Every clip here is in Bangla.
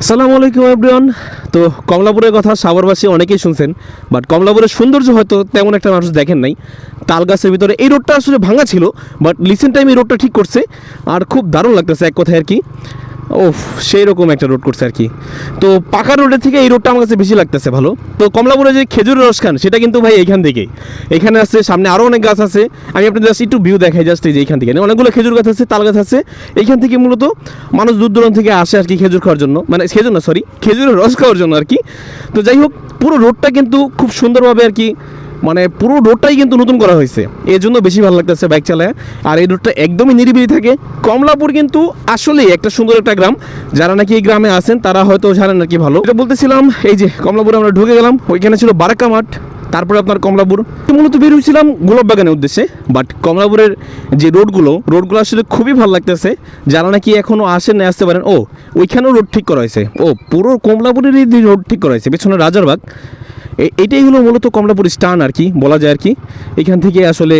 আসসালামু আলাইকুম এভরিওয়ান তো কমলাপুরের কথা সাগরবাসী অনেকেই শুনছেন বাট কমলাপুরের সৌন্দর্য হয়তো তেমন একটা মানুষ দেখেন নাই। তাল গাছের ভিতরে এই রোডটা আসলে ভাঙা ছিল বাট লিসেন্ট টাইম এই রোডটা ঠিক করছে, আর খুব দারুণ লাগতেছে এক কথায় আর কি। ও সেই রকম একটা রোড করছে আর কি। তো পাকা রোডের থেকে এই রোডটা আমার কাছে বেশি লাগতেছে ভালো। তো কমলাপুরে যে খেজুরের রস খান, সেটা কিন্তু ভাই এইখান থেকেই এখানে আছে, সামনে আরও অনেক গাছ আছে। আমি আপনাদের জাস্ট একটু ভিউ দেখাই জাস্ট এই যে এইখান থেকে। অনেকগুলো খেজুর গাছ আছে, তাল গাছ আছে। এইখান থেকে মূলত মানুষ দূর দূরান্ত থেকে আসে আর কি খেজুর খাওয়ার জন্য। মানে খেজুর না সরি খেজুরের রস খাওয়ার জন্য আর কি। তো যাই হোক, পুরো রোডটা কিন্তু খুব সুন্দরভাবে আর কি মানে পুরো রোডটাই কিন্তু নতুন করা হয়েছে। এই জন্য বেশি ভালো লাগতেছে বাইক চালায়। আর এই রোডটা একদমই নিরিবিলি থাকে। কমলাপুর কিন্তু আসলেই একটা সুন্দর একটা গ্রাম। যারা নাকি এই গ্রামে আছেন, তারা হয়তো জানেন নাকি ভালো। এটা বলতেছিলাম, এই যে কমলাপুরে আমরা ঢুকে গেলাম, ওইখানে ছিল বারাক্কা মাঠ, তারপরে আপনার কমলাপুর। মূলত বের হয়েছিলাম গোলাপ বাগানের উদ্দেশ্যে বাট কমলাপুরের যে রোডগুলো রোডগুলো আসলে খুবই ভালো লাগতেছে। যারা নাকি এখনও আসেন না আসতে পারেন। ও, ওইখানেও রোড ঠিক করা হয়েছে। ও, পুরো কমলাপুরেরই রোড ঠিক করা হয়েছে, পেছনে রাজারবাগ। এটাই হলো মূলত কমলাপুর স্টান আর কি, বলা যায় আর কি। এখান থেকে আসলে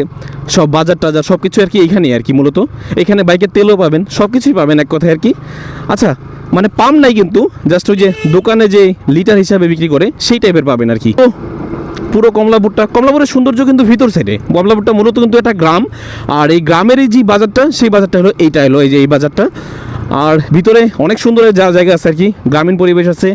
সব বাজার টাজার সব কিছু আর কি এখানেই আর কি মূলত। এখানে বাইকের তেলও পাবেন সব কিছুই পাবেন এক কথায় আর কি। আচ্ছা মানে পাম নাই কিন্তু জাস্ট ওই যে দোকানে যে লিটার হিসাবে বিক্রি করে, সেই টাইপের পাবেন আর কি। তো পুরো কমলাপুরটা, কমলাপুরের সৌন্দর্য কিন্তু ভিতর সাইডে কমলাপুরটা মূলত কিন্তু একটা গ্রাম, আর এই গ্রামের এই যে বাজারটা, সেই বাজারটা হলো এইটা হলো, এই যে এই বাজারটা। আর ভিতরে অনেক সুন্দর যা জায়গা আছে আর কি, গ্রামীণ পরিবেশ আছে।